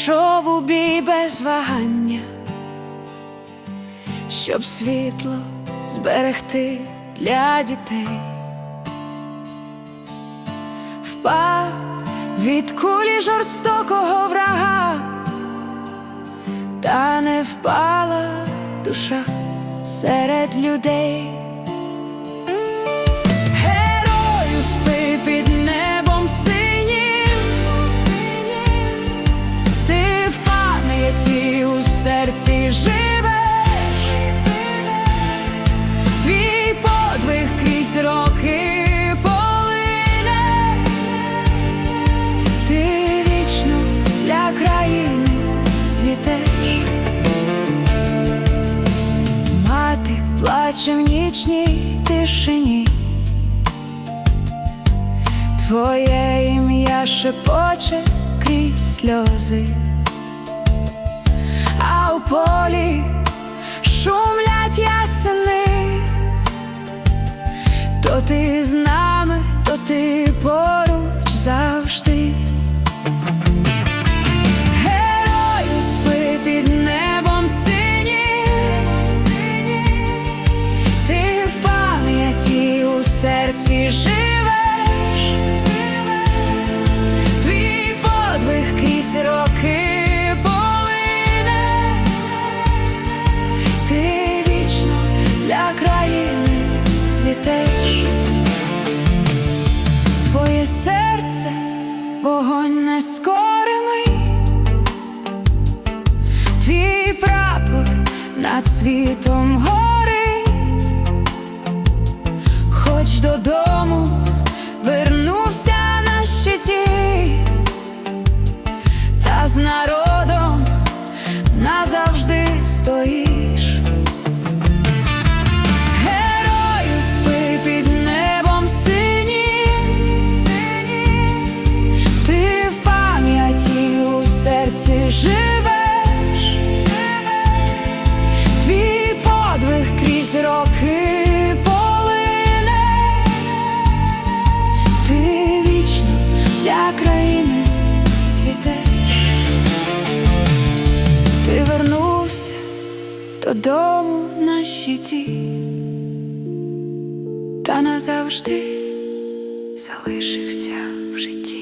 пішов у бій без вагання, щоб світло зберегти для дітей, впав від кулі жорстокого врага, та не впала душа серед людей. Плаче в нічній тишині. Твоє ім'я шепоче крізь сльози, а у полі шумлять ясени, то ти з живеш, твій подвиг крізь роки полине, ти вічно для країни цвітеш, твоє серце вогонь нескоримий, твій прапор над світом горить, хоч додому з додому на щиті, та назавжди залишився в житті.